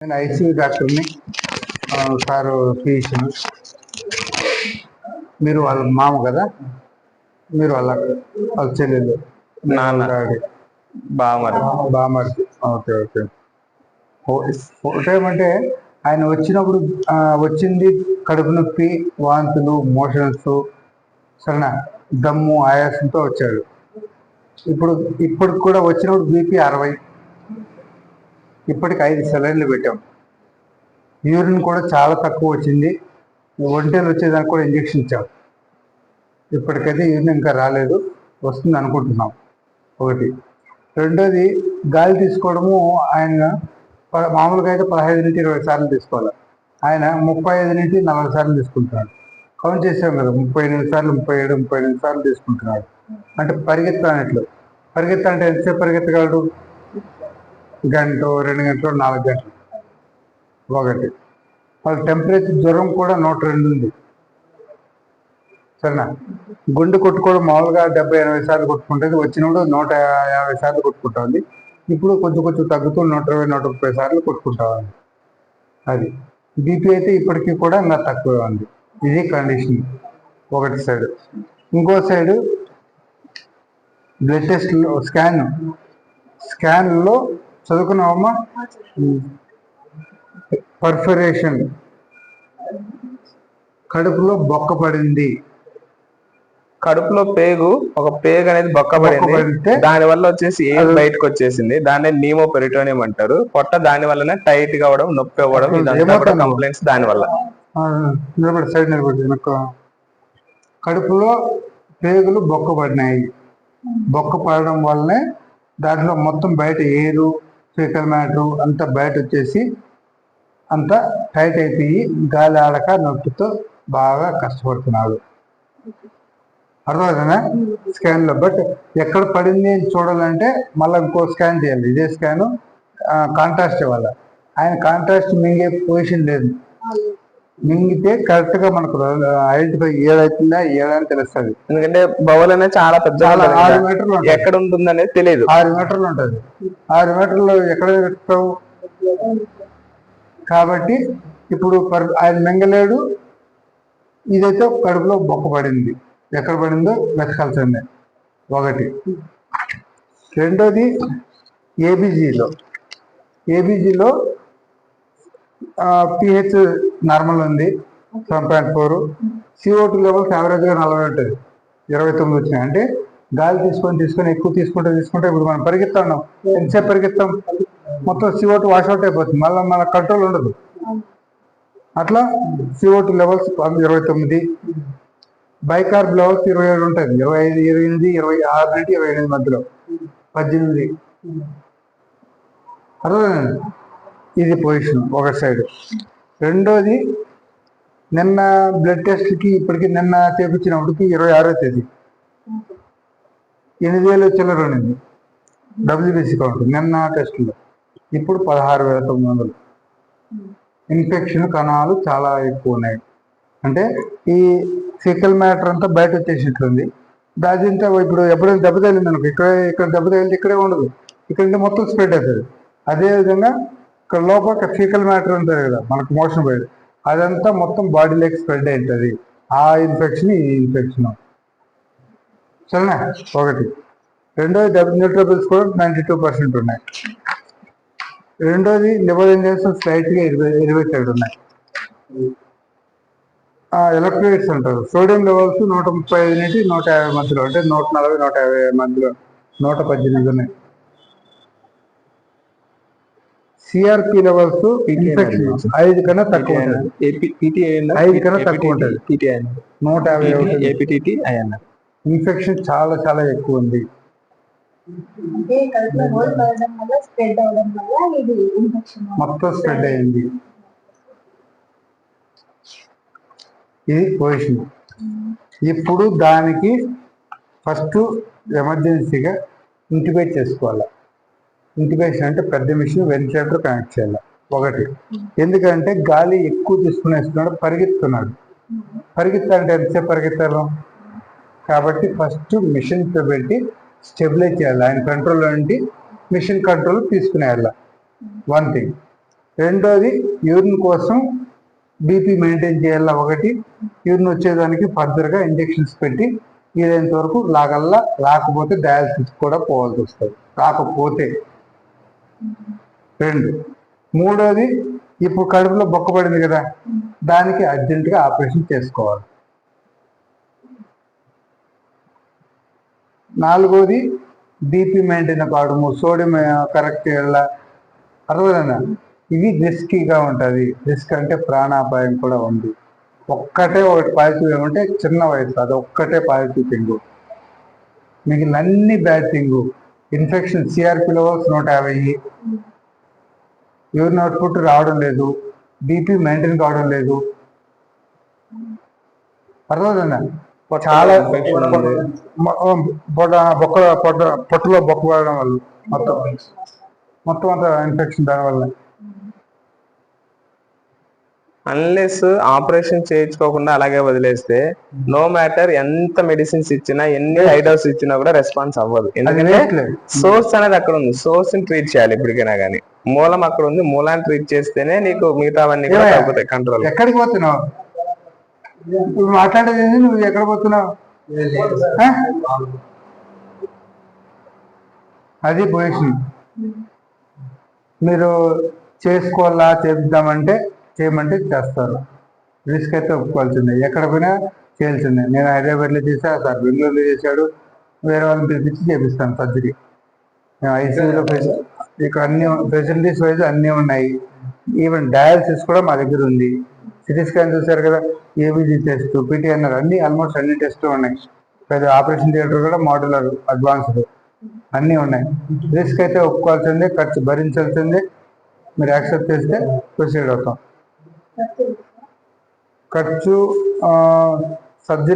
నేను ఐసీయూ డాక్టర్ని sir physician మీరు వాళ్ళ మామ కదా? మీరు వాళ్ళ వాళ్ళ చెల్లెలు. నాన్న. బామర్ బామర్ది ఓకే ఓకే. ఒకటేమంటే ఆయన వచ్చినప్పుడు వచ్చింది కడుపు నొప్పి వాంతులు మోషన్స్ సరేనా? దమ్ము ఆయాసంతో వచ్చాడు. ఇప్పుడు ఇప్పుడు కూడా వచ్చినప్పుడు బీపీ అరవై. ఇప్పటికి ఐదు సెలైన్లు పెట్టాం. యూరిన్ కూడా చాలా తక్కువ వచ్చింది. ఒంటేలు వచ్చేదానికి కూడా ఇంజెక్షన్ ఇచ్చాం. ఇప్పటికైతే యూరిన్ ఇంకా రాలేదు. వస్తుంది అనుకుంటున్నాం. ఒకటి. రెండోది గాలి తీసుకోవడము ఆయన ప- మామూలుగా అయితే పదహైదు నుంచి ఇరవై సార్లు తీసుకోవాలి. ఆయన ముప్పై ఐదు నుంచి నలభై సార్లు తీసుకుంటున్నాడు. కౌంట్ చేసాం కదా ముప్పై ఎనిమిది సార్లు ముప్పై ఏడు ముప్పై ఎనిమిది సార్లు తీసుకుంటున్నాడు. అంటే పరిగెత్తానట్లు పరిగెత్తాలంటే ఎంతసేపు పరిగెత్తగలడు? గంట రెండు గంటలు నాలుగు గంటలు. ఒకటి. వాళ్ళ టెంపరేచర్ జ్వరం కూడా నూట రెండు ఉంది. సరేనా? గుండె కొట్టుకోవడం మామూలుగా డెబ్బై ఎనభై సార్లు కొట్టుకుంటుంది. వచ్చినప్పుడు నూట యాభై సార్లు కొట్టుకుంటుంది ఇప్పుడు కొంచెం కొంచెం తగ్గుతూ నూట ఇరవై నూట ముప్పై సార్లు కొట్టుకుంటామండి అది. బీపీ అయితే ఇప్పటికీ కూడా ఇంకా తక్కువ ఉంది. ఇది కండిషన్ ఒకటి సైడ్ ఇంకో సైడు బ్లడ్ టెస్ట్లో స్కాన్ స్కాన్లో చదువుకున్నావమ్మా? పర్ఫరేషన్ కడుపులో బొక్క పడింది. కడుపులో పేగు ఒక పేగు అనేది బొక్కబడింది? దాని వల్ల వచ్చేసి ఏం బయటకు వచ్చేసింది దాన్ని నీమో పెరిటోనియం అంటారు. పొట్ట దాని వల్లనే టైట్గా అవడం నొప్పి అవ్వడం ఇదంతా కూడా? కంప్లైంట్స్ దాని వల్ల. ఆ, నిలబడి సైడ్ నిలబడి వెనక్కు. కడుపులో పేగులు బొక్క పడినాయి. బొక్క పడడం వల్లనే దాంట్లో మొత్తం బయట ఏరు స్పీకర్ మ్యాటర్ అంతా బయట వచ్చేసి అంతా టైట్ అయిపోయి గాలి ఆడక నొప్పితో బాగా కష్టపడుతున్నాడు. అర్థమవుతుందా స్కాన్లో బట్ ఎక్కడ పడింది అని చూడాలంటే మళ్ళీ ఇంకో స్కాన్ చేయాలి. ఇదే స్కాన్ కాంట్రాస్ట్ ఇవ్వాలి. ఆయన కాంట్రాస్ట్ మింగే పొజిషన్ లేదు. మింగితే కరెక్ట్గా మనకు ఐడెంటిఫై ఏదైతుందా ఏదని తెలుస్తుంది. ఎందుకంటే బౌల్ అనేది చాలా పెద్ద ఆరు. మీటర్లు. ఎక్కడ ఉంటుంది అనేది తెలియదు ఆరు మీటర్లు ఉంటుంది. ఆరు మీటర్లు ఎక్కడ పెడతావు కాబట్టి ఇప్పుడు ఆయన మింగలేడు. ఇదైతే కడుపులో బొక్క పడింది. ఎక్కడ పడిందో వెతకాల్సిందే ఒకటి. రెండోది ఏబీజీలో ఏబీజీలో పిహెచ్ నార్మల్ ఉంది seven point four CO two levels యావరేజ్గా నలభై ఉంటుంది ఇరవై తొమ్మిది వచ్చినాయి. అంటే గాలి తీసుకొని తీసుకొని ఎక్కువ తీసుకుంటే తీసుకుంటే ఇప్పుడు మనం పరిగెత్తా ఉన్నాం. ఎంతసేపు పరిగెత్తాం? మొత్తం సిఓ టూ వాష్అవుట్ అయిపోతుంది. మళ్ళీ మన కంట్రోల్ ఉండదు. అట్లా సిఓ టూ లెవెల్స్ ఇరవై తొమ్మిది. బైకార్బ్ లెవెల్స్ ఇరవై ఏడు ఉంటుంది ఇరవై ఐదు ఇరవై ఎనిమిది ఇరవై ఆరు నుండి ఇరవై ఎనిమిది మధ్యలో. పద్దెనిమిది. అర్థమైంది? ఇది పొజిషన్ ఒక సైడ్ రెండోది నిన్న బ్లడ్ టెస్ట్కి ఇప్పటికి నిన్న చేపించినప్పటికి ఇరవై ఆరో తేదీ. ఎనిమిది వేలు చిల్లర ఉండింది డబ్ల్యూబీసీ కౌంట్ నిన్న టెస్ట్లో ఇప్పుడు పదహారు వేల తొమ్మిది వందలు. ఇన్ఫెక్షన్ కణాలు చాలా ఎక్కువ ఉన్నాయి. అంటే ఈ ఫికల్ మ్యాటర్ అంతా బయట వచ్చేసినట్లుంది. దాంతో ఇప్పుడు ఎప్పుడైనా దెబ్బ తగిలింది అనుకో ఇక్కడ ఇక్కడ దెబ్బ తగిలితే ఇక్కడే ఉండదు. ఇక్కడ మొత్తం స్ప్రెడ్ అవుతుంది. అదే విధంగా ఇక్కడ లోపల ఫీకల్ మ్యాటర్ ఉంటుంది కదా మనకు మోషన్ పోయేది. అదంతా మొత్తం బాడీలోకి స్ప్రెడ్ అవుతుంది ఆ ఇన్ఫెక్షన్ ఈ ఇన్ఫెక్షన్. సరేనా? ఒకటి. రెండోది డబుల్ న్యూట్రోబిల్స్ కూడా నైంటీ టూ పర్సెంట్ ఉన్నాయి. రెండోది లివర్ ఇంజెక్షన్ స్లైట్గా ఎలివేటెడ్ ఉన్నాయి. ఎలక్ట్రోలైట్స్ అంటారు. సోడియం లెవెల్స్ నూట ముప్పై ఐదు నుంచి నూట యాభై మధ్యలో అంటే నూట నలభై నూట యాభై మధ్యలో నూట పద్దెనిమిది ఉన్నాయి. సిఆర్పి లెవెల్స్ ఇన్ఫెక్షన్ ఐదు కన్నా తక్కువ ఐదు కన్నా తక్కువ ఉంటుంది. నూట యాభై ఒకటి. ఇన్ఫెక్షన్ చాలా చాలా ఎక్కువ ఉంది. అంటే కడుపులో హోల్ పడడం వల్ల స్ప్రెడ్ అవడం వల్ల ఇది ఇన్ఫెక్షన్ మొత్తం స్ప్రెడ్ అయింది. ఇది పొజిషన్. ఇప్పుడు దానికి ఫస్ట్ ఎమర్జెన్సీగా ఇంటిబేట్ చేసుకోవాలి. ఇంటిబేషన్ అంటే పెద్ద మిషన్ వెంటిలేటర్ కనెక్ట్ చేయాలి. ఒకటి. ఎందుకంటే గాలి ఎక్కువ తీసుకునేస్తున్నాడు పరిగెత్తున్నాడు పరిగెత్తాలంటే ఎంతసేపు పరిగెత్తాలి? కాబట్టి ఫస్ట్ మిషన్ పెట్టి స్టెబిలైజ్ చేయాలి. ఆయన కంట్రోల్ నుండి మిషన్ కంట్రోల్ తీసుకునేయాలి వన్ థింగ్. రెండోది యూరిన్ కోసం బీపీ మెయింటైన్ చేయాల? ఒకటి. యూరిన్ వచ్చేదానికి ఫర్దర్గా ఇంజెక్షన్స్ పెట్టి వీలైనంత వరకు లాగల్లా రాకపోతే డయాలసిస్ కూడా పోవాల్సి వస్తుంది. రాకపోతే రెండు. మూడోది ఇప్పుడు కడుపులో బొక్క పడింది కదా దానికి అర్జెంటుగా ఆపరేషన్ చేసుకోవాలి. నాలుగోది బీపీ మెయింటైన్ కావడము సోడియం కరెక్ట్ చేయాల. అర్థమైందా? ఇది రిస్కీగా ఉంటుంది. రిస్క్ అంటే ప్రాణాపాయం కూడా ఉంది. ఒక్కటే ఒకటి పాజిటివ్ ఏమంటే చిన్న వయసు అది ఒక్కటే పాజిటివ్ థింగ్. మిగిలిన అన్ని bad thing. Infection CRP levels నూట యాభై యూరిన్ అవుట్పుట్ రావడం లేదు. బీపీ మెయింటైన్ కావడం లేదు. అర్థమవుతుందా చాలా పొట్ట బొక్క పొట్ట పొట్టలో బొక్క పడడం వల్ల మొత్తం. మొత్తం అంతా ఇన్ఫెక్షన్ దానివల్ల అన్లెస్ ఆపరేషన్ చేయించుకోకుండా అలాగే వదిలేస్తే నో మ్యాటర్ ఎంత మెడిసిన్స్ ఇచ్చినా ఎన్ని హైడోస్ ఇచ్చినా కూడా రెస్పాన్స్ అవ్వదు. ఎందుకంటే సోర్స్ అనేది అక్కడ ఉంది. సోర్స్ని ట్రీట్ చేయాలి ఇప్పటికైనా కానీ మూలం అక్కడ ఉంది. మూలాన్ని ట్రీట్ చేస్తేనే నీకు మిగతావన్నీ కూడా? తగ్గుతాయి కంట్రోల్ ఎక్కడికి పోతున్నావు? ఇప్పుడు మాట్లాడేది? నువ్వు ఎక్కడ పోతున్నావు? అది పొజిషన్ మీరు చేసుకోవాలా చేద్దామంటే చేయమంటే చేస్తారు. రిస్క్ అయితే ఒప్పుకోవాల్సిందే. ఎక్కడ పోయినా చేయాల్సిందే. నేను హైదరాబాద్లో చేశా సార్ బెంగళూరులో చేశాడు. వేరే వాళ్ళని పిలిపించి చేపిస్తాను సర్జరీ. మేము ఐసీయూలో ఇక్కడ అన్ని ఫెసిలిటీస్ వైజ్ అన్నీ ఉన్నాయి. ఈవెన్ డయాలసిస్ కూడా మా దగ్గర ఉంది. సిటీ స్కాన్ చూశారు కదా ఏబీజీ టెస్ట్ పీటీఎన్ఆర్ అన్ని ఆల్మోస్ట్ అన్ని టెస్ట్ ఉన్నాయి. పెద్ద ఆపరేషన్ థియేటర్ కూడా మోడలర్ అడ్వాన్స్డ్ అన్నీ ఉన్నాయి. రిస్క్ అయితే ఒప్పుకోవాల్సిందే ఖర్చు భరించాల్సిందే. మీరు యాక్సెప్ట్ చేస్తే ప్రొసీడ్ అవుతాం. ఖర్చు సర్జరీ